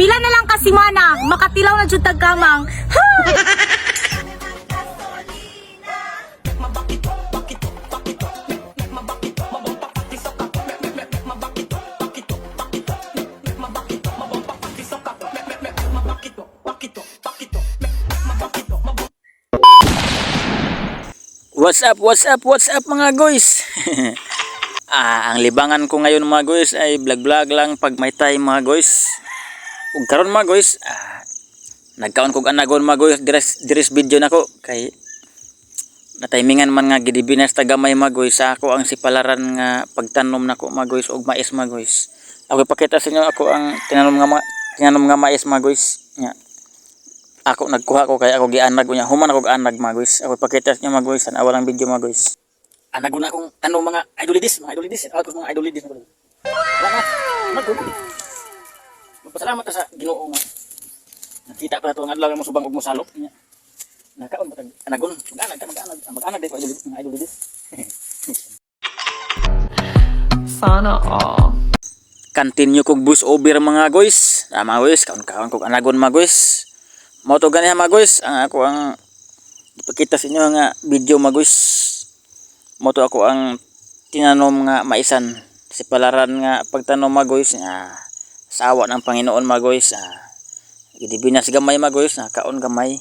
Bila na lang kasi mana, makatilaw na jud tagkamang. Ha! What's up, what's up, what's up mga guys? ah, ang libangan ko ngayon mga guys ay vlog-vlog lang pag may time mga guys. Ug karon mga guys, ah, nagkaon kog anagon mga guys dires dires video nako kay natimingan man nga gidibinas tagamay mga guys sa ako ang sipalaran nga pagtanom nako mga guys og mais mga guys. Ako ipakita sa inyo ako ang tinanom nga tinanom nga mais mga guys. Nya. Ako nagkuha ko kaya ako gianag ko niya human ako anag mga guys. Ako ipakita sa inyo mga guys tanawa lang video mga guys. Anag ko na akong tanong mga idolidis mga idolidis ako ko mga idolidis mga guys wala na anag ko magpasalamat ka sa ginoo nga. Nakita ko na ito nga lang mo subang og mosalok niya nakaon matag anagon? Mag-anag ka mag-anag. Mag-anag dito mga idolidis Sana all. continue kog bus over mga guys. Ah, mga guys kaon kaon kog anagon mga guys. Mo to ganiha mga guys. Ang ako ang ipakita sa inyo nga video mga guys. Mo to ako ang tinanom nga maisan. Si palaran nga pagtanom mga guys nga sawa ng Panginoon mga guys ah, idibinas gamay mga guys kaon gamay.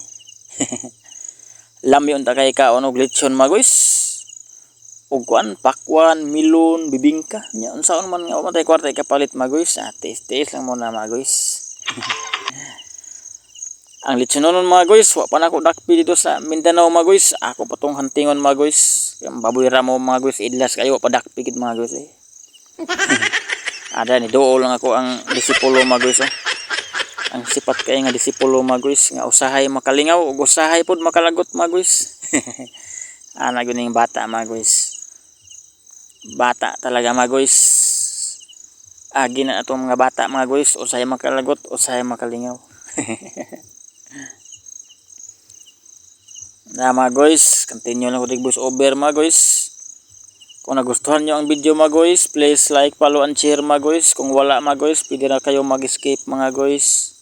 Lami unta kay kaon og lechon mga guys. Ug kuan pakwan milon bibingka. Nya unsaon man nga umatay kwarta kapalit mga guys. Ah, tiis-tiis lang muna mga ang litsunonon mga guys wa pa ako dakpi dito sa Mindanao mga guys. Ako pa tong hantingon mga guys. Baboy ramo idlas kayo wa pa dakpi gid eh ada ni dool lang ako ang disipulo mga guys oh. ang sipat kay nga disipulo mga guys nga usahay makalingaw ug usahay pod makalagot mga guys ana gyud ning bata mga guys bata talaga mga guys agi na atong mga bata mga guys usahay makalagot usahay makalingaw. Na mga guys continue lang ko dig over mga guys kung nagustuhan nyo ang video mga guys please like, follow and share mga guys. Kung wala mga guys pwede na kayo mag-escape mga guys.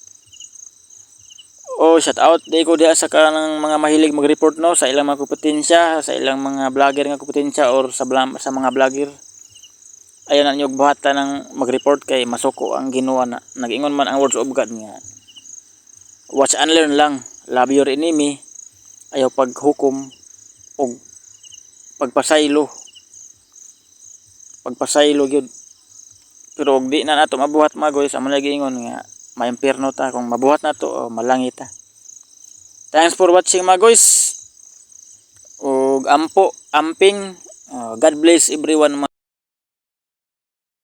Oh shout out day ko diha sa kanang mga mahilig mag-report no? Sa ilang mga kompetensya sa ilang mga vlogger nga kompetensya or sa, sa mga vlogger. Ayan na nyo buhata ng mag-report kay masuko ang ginawa na nag-ingon man ang words of God nga watch and learn lang. Love your enemy. Ayaw paghukom o pagpasaylo pagpasaylo gyud. Pero og di na nato mabuhat mga guys. Amo lagi ingon nga maimpierno ta. Kung mabuhat na to o malangit ta. Thanks for watching mga guys. Ug ampo amping. God bless everyone mga